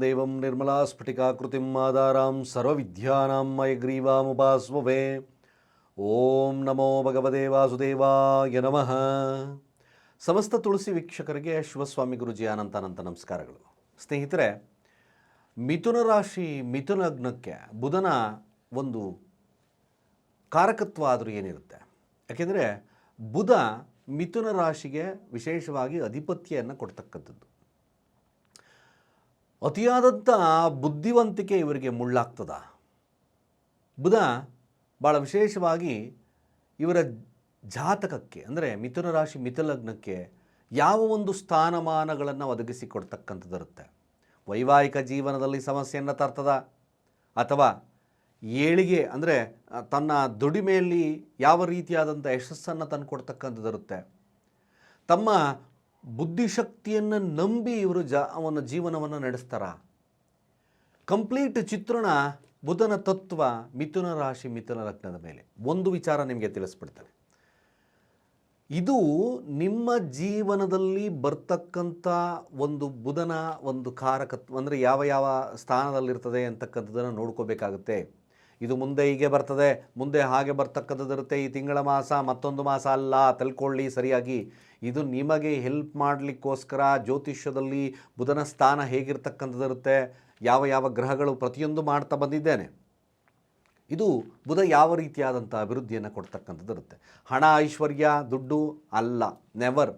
ದೇವಂ ನಿರ್ಮಲಾ ಸ್ಫಟಿಕಾಕೃತಿಂ ಆಧಾರಾಂ ಸರ್ವವಿದ್ಯಾನಾಂ ಮಯಗ್ರೀವಾಮುಪಾಸ್ವವೇ ಓಂ ನಮೋ ಭಗವದೇ ವಾಸುದೇವಾಯ ನಮಃ. ಸಮಸ್ತ ತುಳಸಿ ವೀಕ್ಷಕರಿಗೆ ಶಿವಸ್ವಾಮಿ ಗುರುಜಿ ಅನಂತ ಅನಂತ ನಮಸ್ಕಾರಗಳು. ಸ್ನೇಹಿತರೆ, ಮಿಥುನ ರಾಶಿ ಮಿಥುನ ಲಗ್ನಕ್ಕೆ ಬುಧನ ಒಂದು ಕಾರಕತ್ವ ಆದರೂ ಏನಿರುತ್ತೆ? ಯಾಕೆಂದರೆ ಬುಧ ಮಿಥುನ ರಾಶಿಗೆ ವಿಶೇಷವಾಗಿ ಅಧಿಪತ್ಯವನ್ನು ಕೊಡ್ತಕ್ಕಂಥದ್ದು. ಅತಿಯಾದಂಥ ಬುದ್ಧಿವಂತಿಕೆ ಇವರಿಗೆ ಮುಳ್ಳಾಗ್ತದ. ಬುಧ ಭಾಳ ವಿಶೇಷವಾಗಿ ಇವರ ಜಾತಕಕ್ಕೆ, ಅಂದರೆ ಮಿಥುನ ರಾಶಿ ಮಿಥುಲಗ್ನಕ್ಕೆ ಯಾವ ಒಂದು ಸ್ಥಾನಮಾನಗಳನ್ನು ಒದಗಿಸಿಕೊಡ್ತಕ್ಕಂಥದ್ದಿರುತ್ತೆ. ವೈವಾಹಿಕ ಜೀವನದಲ್ಲಿ ಸಮಸ್ಯೆಯನ್ನು ತರ್ತದ, ಅಥವಾ ಏಳಿಗೆ, ಅಂದರೆ ತನ್ನ ದುಡಿಮೆಯಲ್ಲಿ ಯಾವ ರೀತಿಯಾದಂಥ ಯಶಸ್ಸನ್ನು ತಂದುಕೊಡ್ತಕ್ಕಂಥದ್ದಿರುತ್ತೆ. ತಮ್ಮ ಬುದ್ಧಿಶಕ್ತಿಯನ್ನು ನಂಬಿ ಇವರು ಜ, ಅವನ ಜೀವನವನ್ನು ನಡೆಸ್ತಾರ. ಕಂಪ್ಲೀಟ್ ಚಿತ್ರಣ ಬುಧನ ತತ್ವ ಮಿಥುನ ರಾಶಿ ಮಿಥುನ ಲಗ್ನದ ಮೇಲೆ. ಒಂದು ವಿಚಾರ ನಿಮಗೆ ತಿಳಿಸ್ಬಿಡ್ತಾರೆ ಇದು ನಿಮ್ಮ ಜೀವನದಲ್ಲಿ ಬರ್ತಕ್ಕಂಥ ಒಂದು ಬುಧನ ಒಂದು ಕಾರಕತ್ವ, ಅಂದರೆ ಯಾವ ಯಾವ ಸ್ಥಾನದಲ್ಲಿರ್ತದೆ ಅಂತಕ್ಕಂಥದ್ದನ್ನು ನೋಡ್ಕೋಬೇಕಾಗುತ್ತೆ. ಇದು ಮುಂದೆ ಹೀಗೆ ಬರ್ತದೆ, ಮುಂದೆ ಹಾಗೆ ಬರ್ತಕ್ಕಂಥದ್ದಿರುತ್ತೆ. ಈ ತಿಂಗಳ ಮಾಸ ಮತ್ತೊಂದು ಮಾಸ ಅಲ್ಲ ತಿಳ್ಕೊಳ್ಳಿ ಸರಿಯಾಗಿ. ಇದು ನಿಮಗೆ ಹೆಲ್ಪ್ ಮಾಡಲಿಕ್ಕೋಸ್ಕರ ಜ್ಯೋತಿಷ್ಯದಲ್ಲಿ ಬುಧನ ಸ್ಥಾನ ಹೇಗಿರ್ತಕ್ಕಂಥದ್ದಿರುತ್ತೆ, ಯಾವ ಯಾವ ಗ್ರಹಗಳು ಪ್ರತಿಯೊಂದು ಮಾಡ್ತಾ ಬಂದಿದ್ದೇನೆ. ಇದು ಬುಧ ಯಾವ ರೀತಿಯಾದಂಥ ಅಭಿವೃದ್ಧಿಯನ್ನು ಕೊಡ್ತಕ್ಕಂಥದ್ದಿರುತ್ತೆ. ಹಣ, ಐಶ್ವರ್ಯ, ದುಡ್ಡು ಅಲ್ಲ ನೆವರ್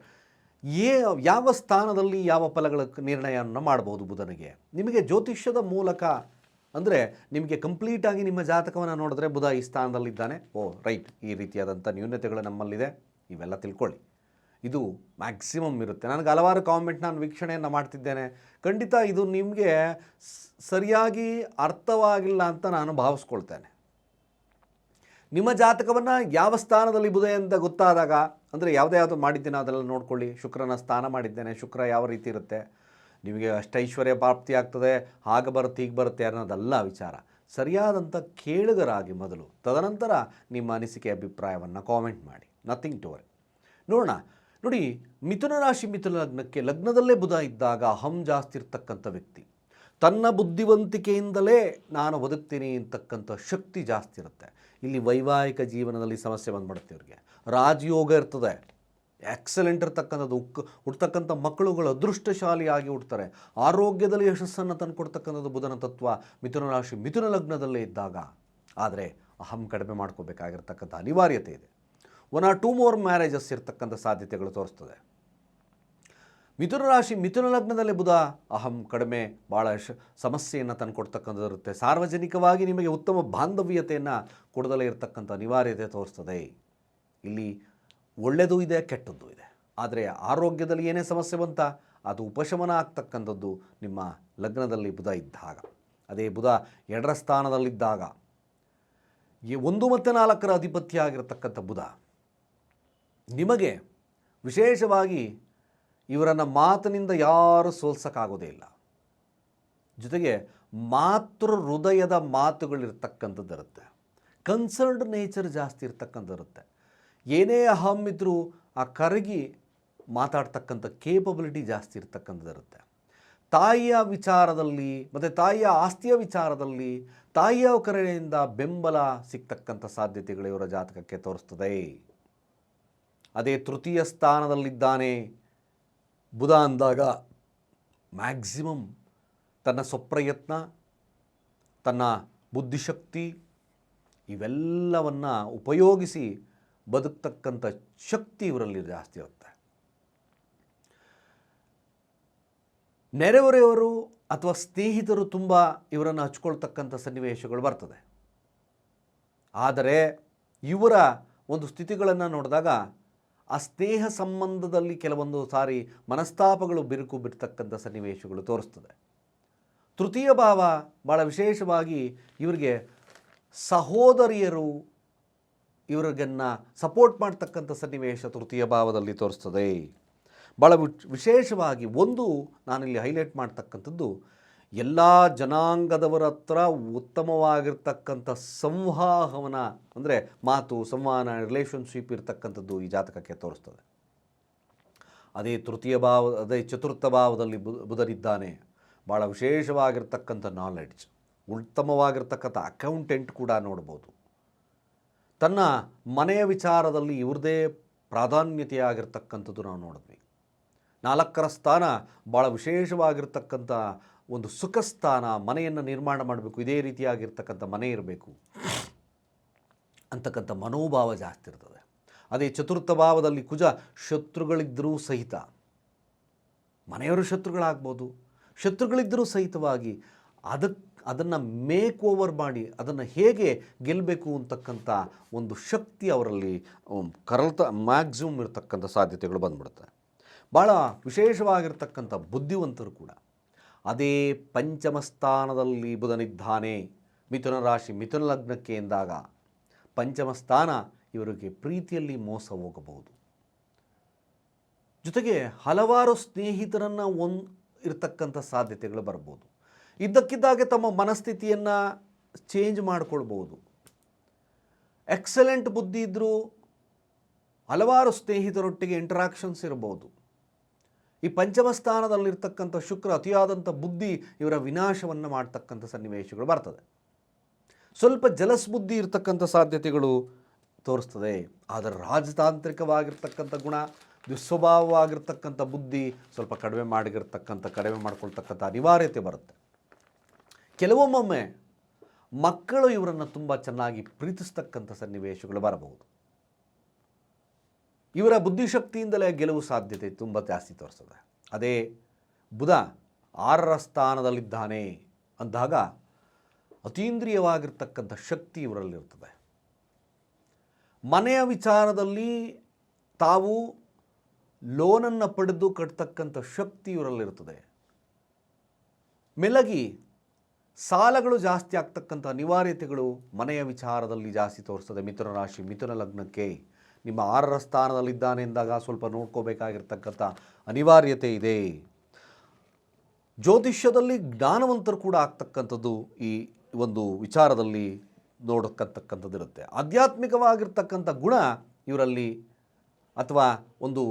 ಏ, ಯಾವ ಸ್ಥಾನದಲ್ಲಿ ಯಾವ ಫಲಗಳ ನಿರ್ಣಯವನ್ನು ಮಾಡ್ಬೋದು ಬುಧನಿಗೆ? ನಿಮಗೆ ಜ್ಯೋತಿಷ್ಯದ ಮೂಲಕ ಅಂದರೆ ನಿಮಗೆ ಕಂಪ್ಲೀಟಾಗಿ ನಿಮ್ಮ ಜಾತಕವನ್ನು ನೋಡಿದ್ರೆ ಬುಧ ಈ ಸ್ಥಾನದಲ್ಲಿದ್ದಾನೆ. ಓ ರೈಟ್ ಈ ರೀತಿಯಾದಂಥ ನ್ಯೂನತೆಗಳು ನಮ್ಮಲ್ಲಿದೆ. ಇವೆಲ್ಲ ತಿಳ್ಕೊಳ್ಳಿ. ಇದು ಮ್ಯಾಕ್ಸಿಮಮ್ ಇರುತ್ತೆ. ನನಗೆ ಹಲವಾರು ಕಾಮೆಂಟ್ ನಾನು ವೀಕ್ಷಣೆಯನ್ನು ಮಾಡ್ತಿದ್ದೇನೆ. ಖಂಡಿತ ಇದು ನಿಮಗೆ ಸರಿಯಾಗಿ ಅರ್ಥವಾಗಿಲ್ಲ ಅಂತ ನಾನು ಭಾವಿಸ್ಕೊಳ್ತೇನೆ. ನಿಮ್ಮ ಜಾತಕವನ್ನು ಯಾವ ಸ್ಥಾನದಲ್ಲಿ ಬುಧ ಅಂತ ಗೊತ್ತಾದಾಗ, ಅಂದರೆ ಯಾವುದೇ ಯಾವುದು ಮಾಡಿದ್ದೇನೆ ಅದೆಲ್ಲ ನೋಡ್ಕೊಳ್ಳಿ. ಶುಕ್ರನ ಸ್ಥಾನ ಮಾಡಿದ್ದೇನೆ. ಶುಕ್ರ ಯಾವ ರೀತಿ ಇರುತ್ತೆ? ನಿಮಗೆ ಅಷ್ಟೈಶ್ವರ್ಯ ಪ್ರಾಪ್ತಿ ಆಗ್ತದೆ, ಹಾಗೆ ಬರುತ್ತೆ, ಹೀಗೆ ಬರುತ್ತೆ ಅನ್ನೋದಲ್ಲ ವಿಚಾರ. ಸರಿಯಾದಂಥ ಕೇಳುಗರಾಗಿ ಮೊದಲು, ತದನಂತರ ನಿಮ್ಮ ಅನಿಸಿಕೆ, ಅಭಿಪ್ರಾಯವನ್ನು ಕಾಮೆಂಟ್ ಮಾಡಿ. ನಥಿಂಗ್ ಟು ವರಿ ನೋಡೋಣ, ನೋಡಿ, ಮಿಥುನ ರಾಶಿ, ಮಿಥುನ ಲಗ್ನಕ್ಕೆ ಲಗ್ನದಲ್ಲೇ ಬುಧ ಇದ್ದಾಗ ಅಹಂ ಜಾಸ್ತಿ ಇರ್ತಕ್ಕಂಥ ವ್ಯಕ್ತಿ. ತನ್ನ ಬುದ್ಧಿವಂತಿಕೆಯಿಂದಲೇ ನಾನು ಬದುಕ್ತೀನಿ ಅಂತಕ್ಕಂಥ ಶಕ್ತಿ ಜಾಸ್ತಿ ಇರುತ್ತೆ. ಇಲ್ಲಿ ವೈವಾಹಿಕ ಜೀವನದಲ್ಲಿ ಸಮಸ್ಯೆ ಬಂದ್ಬಿಡುತ್ತೆ ಇವ್ರಿಗೆ. ರಾಜಯೋಗ ಇರ್ತದೆ. ಎಕ್ಸಲೆಂಟ್ ಇರ್ತಕ್ಕಂಥದ್ದು. ಉಕ್, ಹುಡ್ತಕ್ಕಂಥ ಮಕ್ಕಳುಗಳು ಅದೃಷ್ಟಶಾಲಿಯಾಗಿ ಹುಡ್ತಾರೆ. ಆರೋಗ್ಯದಲ್ಲಿ ಯಶಸ್ಸನ್ನು ತಂದುಕೊಡ್ತಕ್ಕಂಥದ್ದು ಬುಧನ ತತ್ವ. ಮಿಥುನ ರಾಶಿ ಮಿಥುನ ಲಗ್ನದಲ್ಲೇ ಇದ್ದಾಗ. ಆದರೆ ಅಹಂ ಕಡಿಮೆ ಮಾಡ್ಕೋಬೇಕಾಗಿರ್ತಕ್ಕಂಥ ಅನಿವಾರ್ಯತೆ ಇದೆ. One or two more marriages ಇರ್ತಕ್ಕಂಥ ಸಾಧ್ಯತೆಗಳು ತೋರಿಸ್ತದೆ. ಮಿಥುನ ರಾಶಿ ಮಿಥುನ ಲಗ್ನದಲ್ಲಿ ಬುಧ ಅಹಂ ಕಡಿಮೆ ಭಾಳ ಸಮಸ್ಯೆಯನ್ನು ತಂದುಕೊಡ್ತಕ್ಕಂಥದ್ದು ಇರುತ್ತೆ. ಸಾರ್ವಜನಿಕವಾಗಿ ನಿಮಗೆ ಉತ್ತಮ ಬಾಂಧವ್ಯತೆಯನ್ನು ಕೊಡದಲೇ ಇರತಕ್ಕಂಥ ಅನಿವಾರ್ಯತೆ ತೋರಿಸ್ತದೆ. ಇಲ್ಲಿ ಒಳ್ಳೆಯದು ಇದೆ, ಕೆಟ್ಟದ್ದು ಇದೆ. ಆದರೆ ಆರೋಗ್ಯದಲ್ಲಿ ಏನೇ ಸಮಸ್ಯೆ ಬಂತ, ಅದು ಉಪಶಮನ ಆಗ್ತಕ್ಕಂಥದ್ದು ನಿಮ್ಮ ಲಗ್ನದಲ್ಲಿ ಬುಧ ಇದ್ದಾಗ. ಅದೇ ಬುಧ ಎರಡರ ಸ್ಥಾನದಲ್ಲಿದ್ದಾಗ. ಒಂದು ಮತ್ತು ನಾಲ್ಕರ ಅಧಿಪತ್ಯ ಆಗಿರತಕ್ಕಂಥ ಬುಧ, ನಿಮಗೆ ವಿಶೇಷವಾಗಿ ಇವರನ್ನು ಮಾತಿನಿಂದ ಯಾರೂ ಸೋಲ್ಸೋಕ್ಕಾಗೋದೇ ಇಲ್ಲ. ಜೊತೆಗೆ ಮಾತೃ ಹೃದಯದ ಮಾತುಗಳಿರ್ತಕ್ಕಂಥದ್ದಿರುತ್ತೆ. ಕನ್ಸರ್ನ್ಡ್ ನೇಚರ್ ಜಾಸ್ತಿ ಇರ್ತಕ್ಕಂಥದ್ದಿರುತ್ತೆ. ಏನೇ ಅಹಂ ಇದ್ದರೂ ಆ ಕರಗಿ ಮಾತಾಡ್ತಕ್ಕಂಥ ಕೇಪಬಿಲಿಟಿ ಜಾಸ್ತಿ ಇರ್ತಕ್ಕಂಥದ್ದಿರುತ್ತೆ. ತಾಯಿಯ ವಿಚಾರದಲ್ಲಿ ಮತ್ತು ತಾಯಿಯ ಆಸ್ತಿಯ ವಿಚಾರದಲ್ಲಿ ತಾಯಿಯ ಕರೆಯಿಂದ ಬೆಂಬಲ ಸಿಗ್ತಕ್ಕಂಥ ಸಾಧ್ಯತೆಗಳು ಇವರ ಜಾತಕಕ್ಕೆ ತೋರಿಸ್ತದೆ. ಅದೇ ತೃತೀಯ ಸ್ಥಾನದಲ್ಲಿದ್ದಾನೆ ಬುಧ ಅಂದಾಗ ಮ್ಯಾಕ್ಸಿಮಮ್ ತನ್ನ ಸ್ವಪ್ರಯತ್ನ, ತನ್ನ ಬುದ್ಧಿಶಕ್ತಿ ಇವೆಲ್ಲವನ್ನು ಉಪಯೋಗಿಸಿ ಬದುಕ್ತಕ್ಕಂಥ ಶಕ್ತಿ ಇವರಲ್ಲಿ ಜಾಸ್ತಿ ಇರುತ್ತೆ ನೆರೆಹೊರೆಯವರು ಅಥವಾ ಸ್ನೇಹಿತರು ತುಂಬ ಇವರನ್ನು ಹಚ್ಕೊಳ್ತಕ್ಕಂಥ ಸನ್ನಿವೇಶಗಳು ಬರ್ತದೆ. ಆದರೆ ಇವರ ಒಂದು ಸ್ಥಿತಿಗಳನ್ನು ನೋಡಿದಾಗ ಆ ಸ್ನೇಹ ಸಂಬಂಧದಲ್ಲಿ ಕೆಲವೊಂದು ಸಾರಿ ಮನಸ್ತಾಪಗಳು ಬಿರುಕು ಬಿಡ್ತಕ್ಕಂಥ ಸನ್ನಿವೇಶಗಳು ತೋರಿಸ್ತದೆ. ತೃತೀಯ ಭಾವ ಭಾಳ ವಿಶೇಷವಾಗಿ ಇವರಿಗೆ ಸಹೋದರಿಯರು ಇವರಿಗನ್ನ ಸಪೋರ್ಟ್ ಮಾಡ್ತಕ್ಕಂಥ ಸನ್ನಿವೇಶ ತೃತೀಯ ಭಾವದಲ್ಲಿ ತೋರಿಸ್ತದೆ. ಭಾಳ ವಿಶ್- ವಿಶೇಷವಾಗಿ ಒಂದು ನಾನಿಲ್ಲಿ ಹೈಲೈಟ್ ಮಾಡ್ತಕ್ಕಂಥದ್ದು, ಎಲ್ಲ ಜನಾಂಗದವರ ಹತ್ರ ಉತ್ತಮವಾಗಿರ್ತಕ್ಕಂಥ ಸಂವಾಹವನ ಅಂದರೆ ಮಾತು, ಸಂವಹನ ರಿಲೇಷನ್ಶಿಪ್ ಇರ್ತಕ್ಕಂಥದ್ದು ಈ ಜಾತಕಕ್ಕೆ ತೋರಿಸ್ತದೆ. ಅದೇ ತೃತೀಯ ಭಾವ, ಅದೇ ಚತುರ್ಥ ಭಾವದಲ್ಲಿ ಬುಧನಿದ್ದಾನೆ. ಭಾಳ ವಿಶೇಷವಾಗಿರ್ತಕ್ಕಂಥ ನಾಲೆಡ್ಜ್ ಉತ್ತಮವಾಗಿರ್ತಕ್ಕಂಥ ಅಕೌಂಟೆಂಟ್ ಕೂಡ ನೋಡ್ಬೋದು. ತನ್ನ ಮನೆಯ ವಿಚಾರದಲ್ಲಿ ಇವ್ರದೇ ಪ್ರಾಧಾನ್ಯತೆಯಾಗಿರ್ತಕ್ಕಂಥದ್ದು ನಾವು ನೋಡಿದ್ವಿ. ನಾಲ್ಕರ ಸ್ಥಾನ ಭಾಳ ವಿಶೇಷವಾಗಿರ್ತಕ್ಕಂಥ ಒಂದು ಸುಖ ಸ್ಥಾನ, ಮನೆಯನ್ನು ನಿರ್ಮಾಣ ಮಾಡಬೇಕು, ಇದೇ ರೀತಿಯಾಗಿರ್ತಕ್ಕಂಥ ಮನೆ ಇರಬೇಕು ಅಂತಕ್ಕಂಥ ಮನೋಭಾವ ಜಾಸ್ತಿ ಇರ್ತದೆ. ಅದೇ ಚತುರ್ಥ ಭಾವದಲ್ಲಿ ಕುಜ ಶತ್ರುಗಳಿದ್ದರೂ ಸಹಿತ, ಮನೆಯವರು ಶತ್ರುಗಳಾಗ್ಬೋದು ಶತ್ರುಗಳಿದ್ದರೂ ಸಹಿತವಾಗಿ ಅದಕ್ಕೆ ಅದನ್ನು ಮೇಕ್ ಓವರ್ ಮಾಡಿ, ಅದನ್ನು ಹೇಗೆ ಗೆಲ್ಲಬೇಕು ಅಂತಕ್ಕಂಥ ಒಂದು ಶಕ್ತಿ ಅವರಲ್ಲಿ ಕರಲ್ತ ಮ್ಯಾಕ್ಸಿಮಮ್ ಇರತಕ್ಕಂಥ ಸಾಧ್ಯತೆಗಳು ಬಂದ್ಬಿಡುತ್ತೆ. ಭಾಳ ವಿಶೇಷವಾಗಿರ್ತಕ್ಕಂಥ ಬುದ್ಧಿವಂತರು ಕೂಡ. ಅದೇ ಪಂಚಮ ಸ್ಥಾನದಲ್ಲಿ ಬುಧನಿದ್ದಾನೆ, ಮಿಥುನ ರಾಶಿ, ಮಿಥುನ ಲಗ್ನಕ್ಕೆ ಎಂದಾಗ ಪಂಚಮ ಸ್ಥಾನ ಇವರಿಗೆ ಪ್ರೀತಿಯಲ್ಲಿ ಮೋಸ ಹೋಗಬಹುದು. ಜೊತೆಗೆ ಹಲವಾರು ಸ್ನೇಹಿತರನ್ನು ಒಂದು ಇರತಕ್ಕಂಥ ಸಾಧ್ಯತೆಗಳು ಬರ್ಬೋದು. ಇದ್ದಕ್ಕಿದ್ದಾಗೆ ತಮ್ಮ ಮನಸ್ಥಿತಿಯನ್ನು ಚೇಂಜ್ ಮಾಡಿಕೊಳ್ಬೋದು ಎಕ್ಸಲೆಂಟ್ ಬುದ್ಧಿ ಇದ್ದರೂ ಹಲವಾರು ಸ್ನೇಹಿತರೊಟ್ಟಿಗೆ ಇಂಟ್ರಾಕ್ಷನ್ಸ್ ಇರ್ಬೋದು ಈ ಪಂಚಮ ಸ್ಥಾನದಲ್ಲಿರ್ತಕ್ಕಂಥ ಶುಕ್ರ ಅತಿಯಾದಂಥ ಬುದ್ಧಿ ಇವರ ವಿನಾಶವನ್ನು ಮಾಡ್ತಕ್ಕಂಥ ಸನ್ನಿವೇಶಗಳು ಬರ್ತದೆ. ಸ್ವಲ್ಪ ಜಲಸ್ ಬುದ್ಧಿ ಇರತಕ್ಕಂಥ ಸಾಧ್ಯತೆಗಳು ತೋರಿಸ್ತದೆ. ಆದರೆ ರಾಜತಾಂತ್ರಿಕವಾಗಿರ್ತಕ್ಕಂಥ ಗುಣ, ದುಸ್ವಭಾವವಾಗಿರ್ತಕ್ಕಂಥ ಬುದ್ಧಿ ಸ್ವಲ್ಪ ಕಡಿಮೆ ಮಾಡಿರ್ತಕ್ಕಂಥ, ಕಡಿಮೆ ಮಾಡ್ಕೊಳ್ತಕ್ಕಂಥ ಅನಿವಾರ್ಯತೆ ಬರುತ್ತೆ. ಕೆಲವೊಮ್ಮೊಮ್ಮೆ ಮಕ್ಕಳು ಇವರನ್ನು ತುಂಬ ಚೆನ್ನಾಗಿ ಪ್ರೀತಿಸ್ತಕ್ಕಂಥ ಸನ್ನಿವೇಶಗಳು ಬರಬಹುದು. ಇವರ ಬುದ್ಧಿಶಕ್ತಿಯಿಂದಲೇ ಗೆಲುವು ಸಾಧ್ಯತೆ ತುಂಬ ಜಾಸ್ತಿ ತೋರಿಸ್ತದೆ. ಅದೇ ಬುಧ ಆರರ ಸ್ಥಾನದಲ್ಲಿದ್ದಾನೆ ಅಂದಾಗ ಅತೀಂದ್ರಿಯವಾಗಿರ್ತಕ್ಕಂಥ ಶಕ್ತಿ ಇವರಲ್ಲಿರ್ತದೆ. ಮನೆಯ ವಿಚಾರದಲ್ಲಿ ತಾವು ಲೋನನ್ನು ಪಡೆದು ಕಟ್ತಕ್ಕಂಥ ಶಕ್ತಿ ಇವರಲ್ಲಿರ್ತದೆ. ಮೆಲಗಿ ಸಾಲಗಳು ಜಾಸ್ತಿ ಆಗ್ತಕ್ಕಂಥ ಅನಿವಾರ್ಯತೆಗಳು ಮನೆಯ ವಿಚಾರದಲ್ಲಿ ಜಾಸ್ತಿ ತೋರಿಸ್ತದೆ. ಮಿಥುನ ರಾಶಿ, ಮಿಥುನ ಲಗ್ನಕ್ಕೆ ನಿಮ್ಮ ಆರರ ಸ್ಥಾನದಲ್ಲಿದ್ದಾನೆ ಎಂದಾಗ ಸ್ವಲ್ಪ ನೋಡ್ಕೋಬೇಕಾಗಿರ್ತಕ್ಕಂಥ ಅನಿವಾರ್ಯತೆ ಇದೆ. ಜ್ಯೋತಿಷ್ಯದಲ್ಲಿ ಜ್ಞಾನವಂತರು ಕೂಡ ಆಗ್ತಕ್ಕಂಥದ್ದು ಈ ಒಂದು ವಿಚಾರದಲ್ಲಿ ನೋಡಕ್ಕಂತಕ್ಕಂಥದ್ದಿರುತ್ತೆ ಆಧ್ಯಾತ್ಮಿಕವಾಗಿರ್ತಕ್ಕಂಥ ಗುಣ ಇವರಲ್ಲಿ ಅಥವಾ ಒಂದು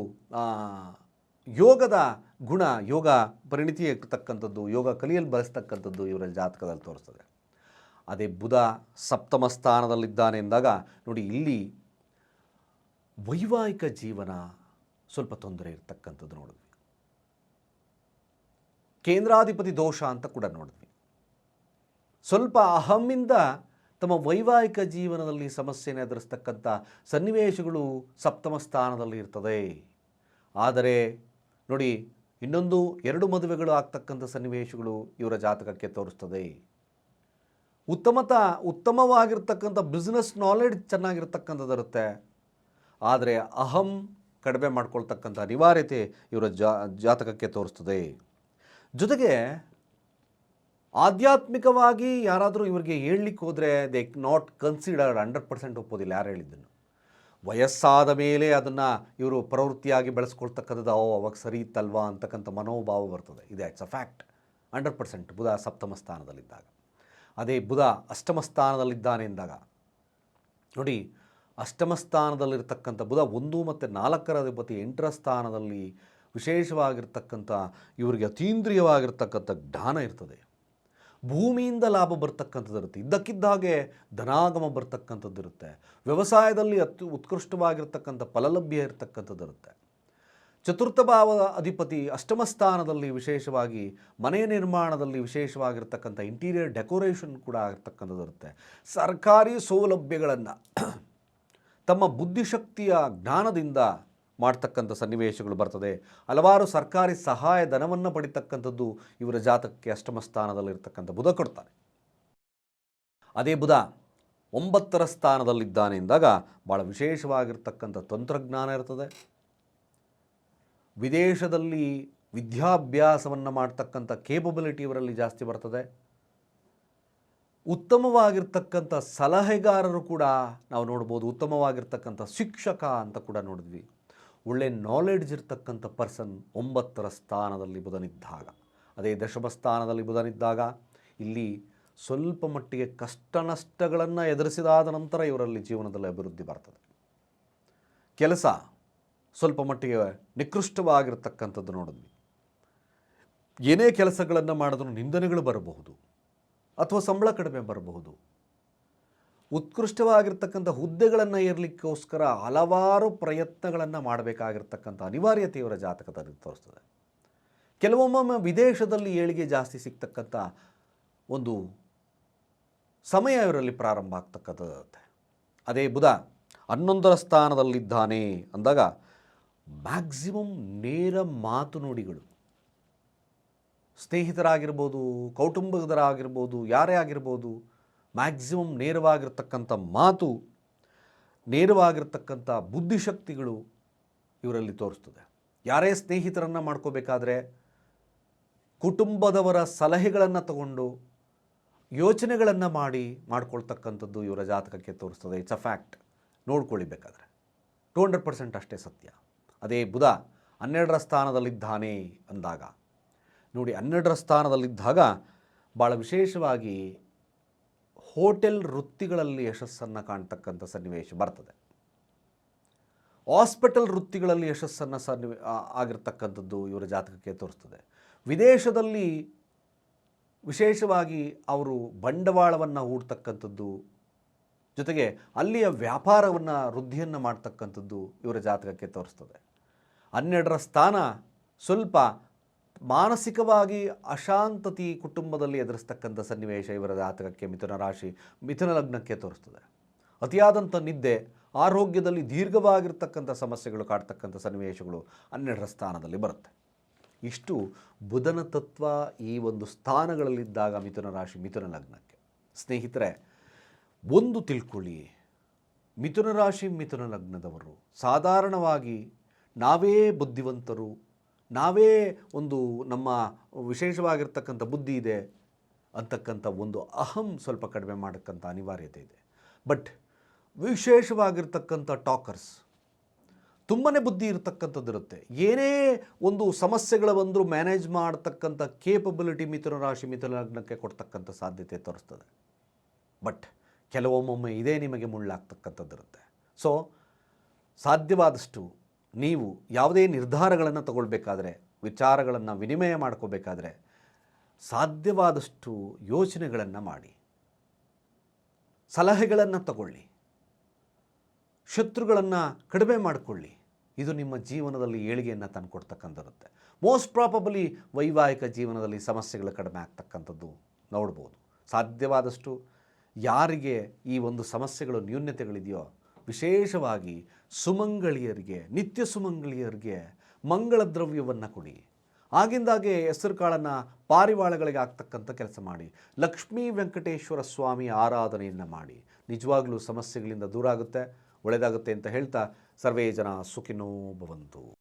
ಯೋಗದ ಗುಣ, ಯೋಗ ಪರಿಣಿತಿ ಇರ್ತಕ್ಕಂಥದ್ದು ಯೋಗ ಕಲಿಯಲು ಬಳಸ್ತಕ್ಕಂಥದ್ದು ಇವರ ಜಾತಕದಲ್ಲಿ ತೋರಿಸ್ತದೆ. ಅದೇ ಬುಧ ಸಪ್ತಮ ಸ್ಥಾನದಲ್ಲಿದ್ದಾನೆ ಎಂದಾಗ, ನೋಡಿ ಇಲ್ಲಿ ವೈವಾಹಿಕ ಜೀವನ ಸ್ವಲ್ಪ ತೊಂದರೆ ಇರತಕ್ಕಂಥದ್ದು ನೋಡಿದ್ವಿ. ಕೇಂದ್ರಾಧಿಪತಿ ದೋಷ ಅಂತ ಕೂಡ ನೋಡಿದ್ವಿ. ಸ್ವಲ್ಪ ಅಹಮ್ಮಿಂದ ತಮ್ಮ ವೈವಾಹಿಕ ಜೀವನದಲ್ಲಿ ಸಮಸ್ಯೆಯನ್ನು ಎದುರಿಸ್ತಕ್ಕಂಥ ಸನ್ನಿವೇಶಗಳು ಸಪ್ತಮ ಸ್ಥಾನದಲ್ಲಿ ಇರ್ತದೆ. ಆದರೆ ನೋಡಿ, ಇನ್ನೊಂದು ಎರಡು ಮದುವೆಗಳು ಆಗ್ತಕ್ಕಂಥ ಸನ್ನಿವೇಶಗಳು ಇವರ ಜಾತಕಕ್ಕೆ ತೋರಿಸ್ತದೆ. ಉತ್ತಮತ, ಉತ್ತಮವಾಗಿರ್ತಕ್ಕಂಥ ಬಿಸ್ನೆಸ್ ನಾಲೆಡ್ಜ್ ಚೆನ್ನಾಗಿರ್ತಕ್ಕಂಥದ್ದು ಇರುತ್ತೆ. ಆದರೆ ಅಹಂ ಕಡಿಮೆ ಮಾಡ್ಕೊಳ್ತಕ್ಕಂಥ ಅನಿವಾರ್ಯತೆ ಇವರ ಜಾತಕಕ್ಕೆ ತೋರಿಸ್ತದೆ. ಜೊತೆಗೆ ಆಧ್ಯಾತ್ಮಿಕವಾಗಿ ಯಾರಾದರೂ ಇವರಿಗೆ ಹೇಳಲಿಕ್ಕೆ ಹೋದರೆ they not considered hundred percent ಒಪ್ಪೋದಿಲ್ಲ. ಯಾರು ಹೇಳಿದ್ದನ್ನು? ವಯಸ್ಸಾದ ಮೇಲೆ ಅದನ್ನು ಇವರು ಪ್ರವೃತ್ತಿಯಾಗಿ ಬೆಳೆಸ್ಕೊಳ್ತಕ್ಕಂಥದ್ದು, ಓ, ಅವಾಗ ಸರಿ ಇತ್ತಲ್ವಾ ಅಂತಕ್ಕಂಥ ಮನೋಭಾವ ಬರ್ತದೆ. ಇದೆ it's a fact. Hundred percent ಬುಧ ಸಪ್ತಮ ಸ್ಥಾನದಲ್ಲಿದ್ದಾಗ. ಅದೇ ಬುಧ ಅಷ್ಟಮ ಸ್ಥಾನದಲ್ಲಿದ್ದಾನೆ ಎಂದಾಗ, ನೋಡಿ, ಅಷ್ಟಮ ಸ್ಥಾನದಲ್ಲಿರ್ತಕ್ಕಂಥ ಬುಧ ಒಂದು ಮತ್ತು ನಾಲ್ಕರ ಅಧಿಪತಿ ಎಂಟರ ಸ್ಥಾನದಲ್ಲಿ ವಿಶೇಷವಾಗಿರ್ತಕ್ಕಂಥ, ಇವರಿಗೆ ಅತೀಂದ್ರಿಯವಾಗಿರ್ತಕ್ಕಂಥ ಜ್ಞಾನ ಇರ್ತದೆ. ಭೂಮಿಯಿಂದ ಲಾಭ ಬರ್ತಕ್ಕಂಥದ್ದು ಇರುತ್ತೆ. ಇದ್ದಕ್ಕಿದ್ದ ಹಾಗೆ ಧನಾಗಮ ಬರ್ತಕ್ಕಂಥದ್ದು ಇರುತ್ತೆ. ವ್ಯವಸಾಯದಲ್ಲಿ ಅತಿ ಉತ್ಕೃಷ್ಟವಾಗಿರ್ತಕ್ಕಂಥ ಫಲಲಭ್ಯ ಇರತಕ್ಕಂಥದ್ದು ಇರುತ್ತೆ. ಚತುರ್ಥ ಭಾವದ ಅಧಿಪತಿ ಅಷ್ಟಮ ಸ್ಥಾನದಲ್ಲಿ ವಿಶೇಷವಾಗಿ ಮನೆ ನಿರ್ಮಾಣದಲ್ಲಿ ವಿಶೇಷವಾಗಿರ್ತಕ್ಕಂಥ ಇಂಟೀರಿಯರ್ ಡೆಕೋರೇಷನ್ ಕೂಡ ಆಗಿರ್ತಕ್ಕಂಥದ್ದು ಇರುತ್ತೆ. ಸರ್ಕಾರಿ ಸೌಲಭ್ಯಗಳನ್ನು, ತಮ್ಮ ಬುದ್ಧಿಶಕ್ತಿಯ ಜ್ಞಾನದಿಂದ ಮಾಡ್ತಕ್ಕಂಥ ಸನ್ನಿವೇಶಗಳು ಬರ್ತದೆ. ಹಲವಾರು ಸರ್ಕಾರಿ ಸಹಾಯ ಧನವನ್ನು ಪಡಿತಕ್ಕಂಥದ್ದು ಇವರ ಜಾತಕಕ್ಕೆ ಅಷ್ಟಮ ಸ್ಥಾನದಲ್ಲಿರ್ತಕ್ಕಂಥ ಬುಧ ಕೊಡ್ತಾರೆ. ಅದೇ ಬುಧ ಒಂಬತ್ತರ ಸ್ಥಾನದಲ್ಲಿದ್ದಾನೆ ಎಂದಾಗ ಭಾಳ ವಿಶೇಷವಾಗಿರ್ತಕ್ಕಂಥ ತಂತ್ರಜ್ಞಾನ ಇರ್ತದೆ. ವಿದೇಶದಲ್ಲಿ ವಿದ್ಯಾಭ್ಯಾಸವನ್ನು ಮಾಡ್ತಕ್ಕಂಥ ಕೇಪಬಿಲಿಟಿ ಇವರಲ್ಲಿ ಜಾಸ್ತಿ ಬರ್ತದೆ. ಉತ್ತಮವಾಗಿರ್ತಕ್ಕಂಥ ಸಲಹೆಗಾರರು ಕೂಡ ನಾವು ನೋಡ್ಬೋದು, ಉತ್ತಮವಾಗಿರ್ತಕ್ಕಂಥ ಶಿಕ್ಷಕ ಅಂತ ಕೂಡ ನೋಡಿದ್ವಿ. ಒಳ್ಳೆ ನಾಲೆಡ್ಜ್ ಇರ್ತಕ್ಕಂಥ ಪರ್ಸನ್ ಒಂಬತ್ತರ ಸ್ಥಾನದಲ್ಲಿ ಬುಧನಿದ್ದಾಗ. ಅದೇ ದಶಮ ಸ್ಥಾನದಲ್ಲಿ ಬುಧನಿದ್ದಾಗ, ಇಲ್ಲಿ ಸ್ವಲ್ಪ ಮಟ್ಟಿಗೆ ಕಷ್ಟ ನಷ್ಟಗಳನ್ನು ಎದುರಿಸಿದಾದ ನಂತರ ಇವರಲ್ಲಿ ಜೀವನದಲ್ಲಿ ಅಭಿವೃದ್ಧಿ ಬರ್ತದೆ. ಕೆಲಸ ಸ್ವಲ್ಪ ಮಟ್ಟಿಗೆ ನಿಕೃಷ್ಟವಾಗಿರ್ತಕ್ಕಂಥದ್ದು ನೋಡಿದ್ವಿ. ಏನೇ ಕೆಲಸಗಳನ್ನು ಮಾಡಿದ್ರೂ ನಿಂದನೆಗಳು ಬರಬಹುದು, ಅಥವಾ ಸಂಬಳ ಕಡಿಮೆ ಬರಬಹುದು ಉತ್ಕೃಷ್ಟವಾಗಿರ್ತಕ್ಕಂಥ ಹುದ್ದೆಗಳನ್ನು ಏರಲಿಕ್ಕೋಸ್ಕರ ಹಲವಾರು ಪ್ರಯತ್ನಗಳನ್ನು ಮಾಡಬೇಕಾಗಿರ್ತಕ್ಕಂಥ ಅನಿವಾರ್ಯತೆ ಇವರ ಜಾತಕದಲ್ಲಿ ತೋರಿಸ್ತದೆ. ಕೆಲವೊಮ್ಮೊಮ್ಮೆ ವಿದೇಶದಲ್ಲಿ ಏಳಿಗೆ ಜಾಸ್ತಿ ಸಿಗ್ತಕ್ಕಂಥ ಒಂದು ಸಮಯ ಇವರಲ್ಲಿ ಪ್ರಾರಂಭ ಆಗ್ತಕ್ಕಂಥದ್ದಾಗುತ್ತೆ ಅದೇ ಬುಧ, ಹನ್ನೊಂದರ ಸ್ಥಾನದಲ್ಲಿದ್ದಾನೆ ಅಂದಾಗ ಮ್ಯಾಕ್ಸಿಮಮ್ ನೇರ ಮಾತು ನುಡಿಗಳು. ಸ್ನೇಹಿತರಾಗಿರ್ಬೋದು ಕೌಟುಂಬಿಕರಾಗಿರ್ಬೋದು ಯಾರೇ ಆಗಿರ್ಬೋದು ಮ್ಯಾಕ್ಸಿಮಮ್ ನೇರವಾಗಿರ್ತಕ್ಕಂಥ ಮಾತು, ನೇರವಾಗಿರ್ತಕ್ಕಂಥ ಬುದ್ಧಿಶಕ್ತಿಗಳು ಇವರಲ್ಲಿ ತೋರಿಸ್ತದೆ. ಯಾರೇ ಸ್ನೇಹಿತರನ್ನು ಮಾಡ್ಕೋಬೇಕಾದ್ರೆ ಕುಟುಂಬದವರ ಸಲಹೆಗಳನ್ನು ತಗೊಂಡು ಯೋಚನೆಗಳನ್ನು ಮಾಡಿ ಮಾಡ್ಕೊಳ್ತಕ್ಕಂಥದ್ದು ಇವರ ಜಾತಕಕ್ಕೆ ತೋರಿಸ್ತದೆ. ಇಟ್ಸ್ ಅ ಫ್ಯಾಕ್ಟ್ ನೋಡ್ಕೊಳ್ಳಿ ಬೇಕಾದರೆ ಟು ಹಂಡ್ರೆಡ್ ಪರ್ಸೆಂಟ್ ಅಷ್ಟೇ ಸತ್ಯ. ಅದೇ ಬುಧ ಹನ್ನೆರಡರ ಸ್ಥಾನದಲ್ಲಿದ್ದಾನೆ ಅಂದಾಗ. ನೋಡಿ, ಹನ್ನೆರಡರ ಸ್ಥಾನದಲ್ಲಿದ್ದಾಗ ಭಾಳ ವಿಶೇಷವಾಗಿ ಹೋಟೆಲ್ ವೃತ್ತಿಗಳಲ್ಲಿ ಯಶಸ್ಸನ್ನು ಕಾಣ್ತಕ್ಕಂಥ ಸನ್ನಿವೇಶ ಬರ್ತದೆ. ಹಾಸ್ಪಿಟಲ್ ವೃತ್ತಿಗಳಲ್ಲಿ ಯಶಸ್ಸನ್ನು ಸನ್ನಿವೇ ಆಗಿರ್ತಕ್ಕಂಥದ್ದು ಇವರ ಜಾತಕಕ್ಕೆ ತೋರಿಸ್ತದೆ. ವಿದೇಶದಲ್ಲಿ ವಿಶೇಷವಾಗಿ ಅವರು ಬಂಡವಾಳವನ್ನು ಹೂಡ್ತಕ್ಕಂಥದ್ದು, ಜೊತೆಗೆ ಅಲ್ಲಿಯ ವ್ಯಾಪಾರವನ್ನು ವೃದ್ಧಿಯನ್ನು ಮಾಡ್ತಕ್ಕಂಥದ್ದು ಇವರ ಜಾತಕಕ್ಕೆ ತೋರಿಸ್ತದೆ. ಹನ್ನೆರಡರ ಸ್ಥಾನ ಸ್ವಲ್ಪ ಮಾನಸಿಕವಾಗಿ ಅಶಾಂತತಿ ಕುಟುಂಬದಲ್ಲಿ ಎದುರಿಸ್ತಕ್ಕಂಥ ಸನ್ನಿವೇಶ ಇವರ ಜಾತಕಕ್ಕೆ ಮಿಥುನ ರಾಶಿ ಮಿಥುನ ಲಗ್ನಕ್ಕೆ ತೋರಿಸ್ತದೆ. ಅತಿಯಾದಂಥ ನಿದ್ದೆ, ಆರೋಗ್ಯದಲ್ಲಿ ದೀರ್ಘವಾಗಿರ್ತಕ್ಕಂಥ ಸಮಸ್ಯೆಗಳು ಕಾಡ್ತಕ್ಕಂಥ ಸನ್ನಿವೇಶಗಳು ಹನ್ನೆರಡರ ಸ್ಥಾನದಲ್ಲಿ ಬರುತ್ತೆ. ಇಷ್ಟು ಬುಧನ ತತ್ವ ಈ ಒಂದು ಸ್ಥಾನಗಳಲ್ಲಿದ್ದಾಗ ಮಿಥುನ ರಾಶಿ ಮಿಥುನ ಲಗ್ನಕ್ಕೆ. ಸ್ನೇಹಿತರೆ, ಒಂದು ತಿಳ್ಕೊಳ್ಳಿ. ಮಿಥುನ ರಾಶಿ ಮಿಥುನ ಲಗ್ನದವರು ಸಾಧಾರಣವಾಗಿ ನಾವೇ ಬುದ್ಧಿವಂತರು ನಾವೇ ಒಂದು ನಮ್ಮ ವಿಶೇಷವಾಗಿರ್ತಕ್ಕಂಥ ಬುದ್ಧಿ ಇದೆ ಅಂತಕ್ಕಂಥ ಒಂದು ಅಹಂ ಸ್ವಲ್ಪ ಕಡಿಮೆ ಮಾಡಕ್ಕಂಥ ಅನಿವಾರ್ಯತೆ ಇದೆ. ಬಟ್ ವಿಶೇಷವಾಗಿರ್ತಕ್ಕಂಥ ಟಾಕರ್ಸ್ ತುಂಬಾ ಬುದ್ಧಿ ಇರತಕ್ಕಂಥದ್ದು ಇರುತ್ತೆ. ಏನೇ ಒಂದು ಸಮಸ್ಯೆಗಳು ಬಂದರೂ ಮ್ಯಾನೇಜ್ ಮಾಡ್ತಕ್ಕಂಥ ಕೇಪಬಿಲಿಟಿ ಮಿಥುನ ರಾಶಿ ಮಿಥುನ ಲಗ್ನಕ್ಕೆ ಕೊಡ್ತಕ್ಕಂಥ ಸಾಧ್ಯತೆ ತೋರಿಸ್ತದೆ. ಬಟ್ ಕೆಲವೊಮ್ಮೊಮ್ಮೆ ಇದೇ ನಿಮಗೆ ಮುಳ್ಳಾಗ್ತಕ್ಕಂಥದ್ದಿರುತ್ತೆ. ಸೊ ಸಾಧ್ಯವಾದಷ್ಟು ನೀವು ಯಾವುದೇ ನಿರ್ಧಾರಗಳನ್ನು ತಗೊಳ್ಬೇಕಾದ್ರೆ, ವಿಚಾರಗಳನ್ನು ವಿನಿಮಯ ಮಾಡ್ಕೋಬೇಕಾದ್ರೆ ಸಾಧ್ಯವಾದಷ್ಟು ಯೋಚನೆಗಳನ್ನು ಮಾಡಿ. ಸಲಹೆಗಳನ್ನು ತಗೊಳ್ಳಿ. ಶತ್ರುಗಳನ್ನು ಕಡಿಮೆ ಮಾಡಿಕೊಳ್ಳಿ. ಇದು ನಿಮ್ಮ ಜೀವನದಲ್ಲಿ ಏಳಿಗೆಯನ್ನು ತಂದುಕೊಡ್ತಕ್ಕಂಥರುತ್ತೆ ಮೋಸ್ಟ್ ಪ್ರಾಪಬಲಿ ವೈವಾಹಿಕ ಜೀವನದಲ್ಲಿ ಸಮಸ್ಯೆಗಳು ಕಡಿಮೆ ಆಗ್ತಕ್ಕಂಥದ್ದು ನೋಡ್ಬೋದು. ಸಾಧ್ಯವಾದಷ್ಟು ಯಾರಿಗೆ ಈ ಒಂದು ಸಮಸ್ಯೆಗಳು ನ್ಯೂನ್ಯತೆಗಳಿದೆಯೋ ವಿಶೇಷವಾಗಿ ಸುಮಂಗಳಿಯರಿಗೆ ನಿತ್ಯ ಸುಮಂಗಳಿಯರಿಗೆ ಮಂಗಳ ದ್ರವ್ಯವನ್ನು ಕೊಡಿ. ಆಗಿಂದಾಗೆ ಹೆಸರು ಕಾಳನ್ನು ಪಾರಿವಾಳಗಳಿಗೆ ಆಗ್ತಕ್ಕಂಥ ಕೆಲಸ ಮಾಡಿ. ಲಕ್ಷ್ಮೀ ವೆಂಕಟೇಶ್ವರ ಸ್ವಾಮಿ ಆರಾಧನೆಯನ್ನು ಮಾಡಿ. ನಿಜವಾಗಲೂ ಸಮಸ್ಯೆಗಳಿಂದ ದೂರ ಆಗುತ್ತೆ ಒಳ್ಳೆಯದಾಗುತ್ತೆ ಅಂತ ಹೇಳ್ತಾ ಸರ್ವೇ ಜನ ಸುಖಿನೋ ಭವಂತು.